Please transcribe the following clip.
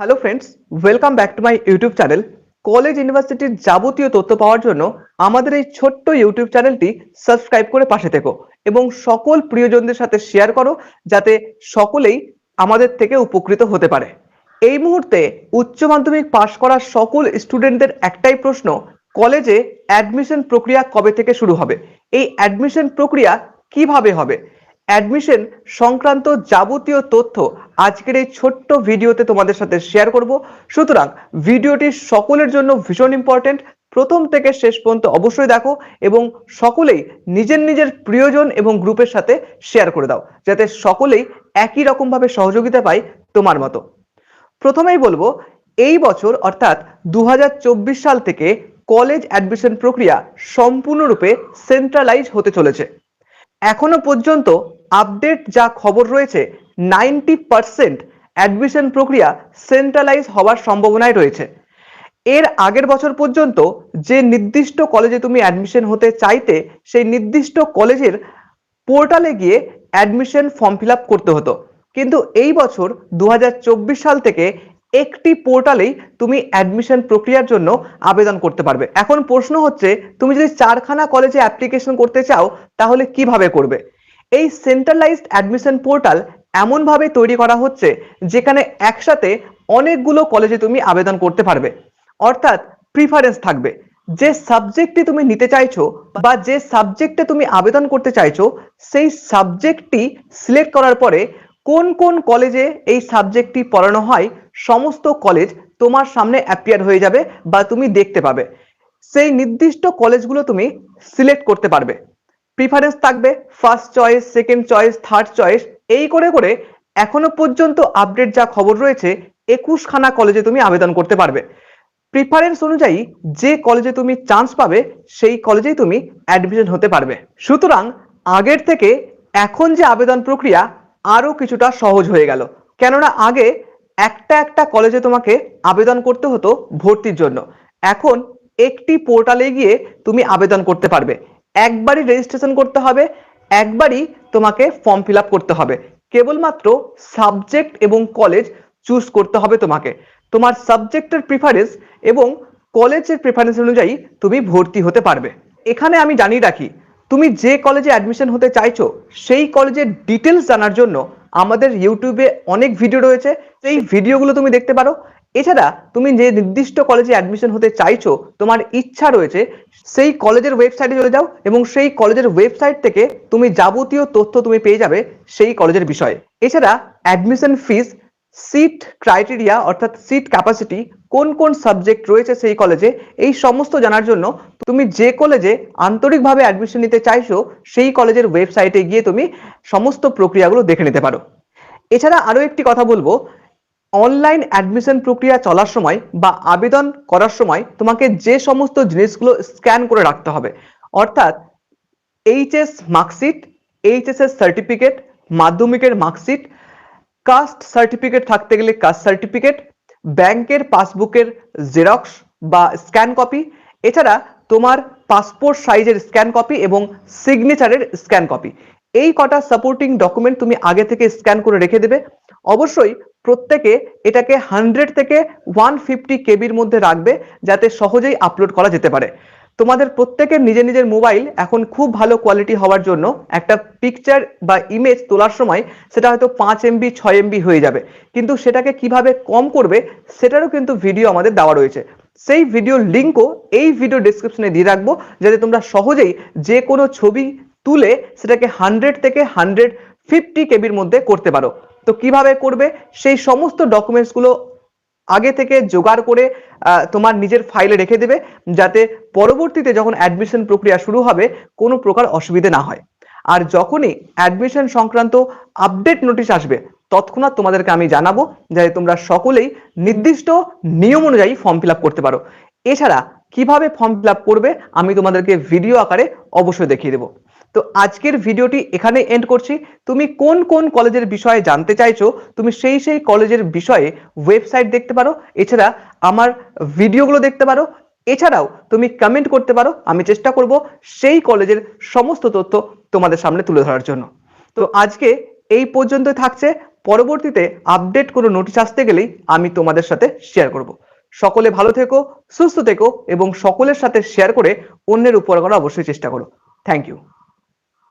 Hello friends welcome back to my YouTube channel college ইউনিভার্সিটির যাবতীয় তথ্য পাওয়ার জন্য আমাদের এই ছোট্ট ইউটিউব চ্যানেলটি সাবস্ক্রাইব করে পাশে থেকো এবং সকল প্রিয়জনদের সাথে শেয়ার করো যাতে সকলেই আমাদের থেকে উপকৃত হতে পারে। এই মুহূর্তে উচ্চ মাধ্যমিক পাশ করা সকল স্টুডেন্টদের একটাই প্রশ্ন কলেজে অ্যাডমিশন প্রক্রিয়া কবে থেকে শুরু হবে? এই অ্যাডমিশন প্রক্রিয়া কীভাবে হবে? অ্যাডমিশন সংক্রান্ত যাবতীয় তথ্য আজকের এই ছোট্ট ভিডিওতে তোমাদের সাথে শেয়ার করব। সুতরাং ভিডিওটি সকলের জন্য ভীষণ ইম্পর্টেন্ট প্রথম থেকে শেষ পর্যন্ত অবশ্যই দেখো এবং সকলেই নিজের নিজের প্রিয়জন এবং গ্রুপের সাথে শেয়ার করে দাও, যাতে সকলেই একই রকম ভাবে সহযোগিতা পায় তোমার মতো। প্রথমেই বলব, এই বছর অর্থাৎ দু হাজার চব্বিশ সাল থেকে কলেজ অ্যাডমিশন প্রক্রিয়া সম্পূর্ণরূপে সেন্ট্রালাইজ হতে চলেছে। এখনও পর্যন্ত আপডেট যা খবর রয়েছে, নাইনটি পার্সেন্ট অ্যাডমিশন প্রক্রিয়া সেন্ট্রালাইজ হওয়ার সম্ভাবনায় রয়েছে। এর আগের বছর পর্যন্ত যে নির্দিষ্ট কলেজে তুমি অ্যাডমিশন হতে চাইতে, সেই নির্দিষ্ট কলেজের পোর্টালে গিয়ে অ্যাডমিশন ফর্ম ফিল করতে হতো। কিন্তু এই বছর দু হাজার চব্বিশ সাল থেকে একটি পোর্টালেই তুমি অ্যাডমিশন প্রক্রিয়ার জন্য আবেদন করতে পারবে। এখন প্রশ্ন হচ্ছে, তুমি যদি চারখানা কলেজে অ্যাপ্লিকেশন করতে চাও, তাহলে কীভাবে করবে? এই সেন্ট্রালাইজড অ্যাডমিশন পোর্টাল এমনভাবে তৈরি করা হচ্ছে যেখানে একসাথে অনেকগুলো কলেজে তুমি আবেদন করতে পারবে। অর্থাৎ প্রিফারেন্স থাকবে। যে সাবজেক্টটি তুমি নিতে চাইছো বা যে সাবজেক্টে তুমি আবেদন করতে চাইছো, সেই সাবজেক্টটি সিলেক্ট করার পরে কোন কোন কলেজে এই সাবজেক্টটি পড়ানো হয়, সমস্ত কলেজ তোমার সামনে অ্যাপিয়ার হয়ে যাবে বা তুমি দেখতে পাবে। সেই নির্দিষ্ট কলেজগুলো তুমি সিলেক্ট করতে পারবে। প্রিফারেন্স থাকবে first choice second choice third choice এই করে করে এখনও পর্যন্ত আপডেট যা খবর রয়েছে, একুশখানা কলেজে তুমি আবেদন করতে পারবে। প্রিফারেন্স অনুযায়ী যে কলেজে তুমি চান্স পাবে, সেই কলেজেই তুমি অ্যাডমিশন হতে পারবে। সুতরাং আগের থেকে এখন যে আবেদন প্রক্রিয়া, আরও কিছুটা সহজ হয়ে গেল। কেননা আগে একটা একটা কলেজে তোমাকে আবেদন করতে হতো ভর্তির জন্য। এখন একটি পোর্টালে গিয়ে তুমি আবেদন করতে পারবে। একবারই রেজিস্ট্রেশন করতে হবে, একবারই তোমাকে ফর্ম ফিল করতে হবে। কেবলমাত্র সাবজেক্ট এবং কলেজ চুজ করতে হবে তোমাকে। তোমার সাবজেক্টের প্রিফারেন্স এবং কলেজের প্রেফারেন্স অনুযায়ী তুমি ভর্তি হতে পারবে। এখানে আমি জানিয়ে রাখি, তুমি যে কলেজে অ্যাডমিশন হতে চাইছো, সেই কলেজের ডিটেলস জানার জন্য আমাদের ইউটিউবে অনেক ভিডিও রয়েছে। সেই ভিডিওগুলো তুমি দেখতে পারো। এছাড়া তুমি যে নির্দিষ্ট কলেজে অ্যাডমিশন হতে চাইছো, তোমার ইচ্ছা রয়েছে, সেই কলেজের ওয়েবসাইটে চলে যাও এবং সেই কলেজের ওয়েবসাইট থেকে তুমি যাবতীয় তথ্য তুমি পেয়ে যাবে সেই কলেজের বিষয়ে। এছাড়া অ্যাডমিশন ফিস সিট ক্রাইটেরিয়া অর্থাৎ সিট ক্যাপাসিটি কোন কোন সাবজেক্ট রয়েছে সেই কলেজে এই সমস্ত জানার জন্য তুমি যে কলেজে আন্তরিকভাবে অ্যাডমিশন নিতে চাইছো, সেই কলেজের ওয়েবসাইটে গিয়ে তুমি সমস্ত প্রক্রিয়াগুলো দেখে নিতে পারো। এছাড়া আরও একটি কথা বলব অনলাইন অ্যাডমিশন প্রক্রিয়া চলার সময় বা আবেদন করার সময় তোমাকে যে সমস্ত জিনিসগুলো স্ক্যান করে রাখতে হবে। অর্থাৎ এইচএস মার্কশিট এইচএস এর সার্টিফিকেট মাধ্যমিকের মার্কশিট কাস্ট সার্টিফিকেট থাকতে গেলে কাস্ট সার্টিফিকেট ব্যাংকের পাসবুকের জেরক্স বা স্ক্যান কপি এছাড়া তোমার পাসপোর্ট সাইজের স্ক্যান কপি এবং সিগনেচারের স্ক্যান কপি এই কটা সাপোর্টিং ডকুমেন্ট তুমি আগে থেকে স্ক্যান করে রেখে দেবে। অবশ্যই প্রত্যেকে এটাকে হান্ড্রেড থেকে ওয়ান ফিফটি কেবির মধ্যে রাখবে যাতে সহজেই আপলোড করা যেতে পারে। তোমাদের প্রত্যেকের নিজের নিজের মোবাইল এখন খুব ভালো কোয়ালিটি হওয়ার জন্য একটা পিকচার বা ইমেজ তোলার সময় সেটা হয়তো পাঁচ এমবি ছয় এমবি হয়ে যাবে। কিন্তু সেটাকে কীভাবে কম করবে সেটারও কিন্তু ভিডিও আমাদের দেওয়া রয়েছে। সেই ভিডিওর লিঙ্কও এই ভিডিও ডিসক্রিপশনে দিয়ে রাখব যাতে তোমরা সহজেই যে কোনো ছবি তুলে সেটাকে হান্ড্রেড থেকে হান্ড্রেড ফিফটি কেবির মধ্যে করতে পারো। তো কীভাবে করবে? সেই সমস্ত ডকুমেন্টসগুলো আগে থেকে জোগাড় করে তোমার নিজের ফাইলে রেখে দেবে, যাতে পরবর্তীতে যখন অ্যাডমিশন প্রক্রিয়া শুরু হবে, কোনো প্রকার অসুবিধে না হয়। আর যখনই অ্যাডমিশন সংক্রান্ত আপডেট নোটিশ আসবে, তৎক্ষণাৎ তোমাদেরকে আমি জানাব যাতে তোমরা সকলেই নির্দিষ্ট নিয়ম অনুযায়ী ফর্ম ফিল করতে পারো। এছাড়া কীভাবে ফর্ম ফিল করবে, আমি তোমাদেরকে ভিডিও আকারে অবশ্যই দেখিয়ে দেবো। তো আজকের ভিডিওটি এখানে এন্ড করছি। তুমি কোন কোন কলেজের বিষয়ে জানতে চাইছো, তুমি সেই সেই কলেজের বিষয়ে ওয়েবসাইট দেখতে পারো। এছাড়া আমার ভিডিওগুলো দেখতে পারো। এছাড়াও তুমি কমেন্ট করতে পারো। আমি চেষ্টা করব সেই কলেজের সমস্ত তথ্য তোমাদের সামনে তুলে ধরার জন্য। তো আজকে এই পর্যন্ত থাকছে। পরবর্তীতে আপডেট কোনো নোটিশ আসতে গেলেই আমি তোমাদের সাথে শেয়ার করব। সকলে ভালো থেকো, সুস্থ থেকো এবং সকলের সাথে শেয়ার করে অন্যের উপকার করা অবশ্যই চেষ্টা করো। Thank you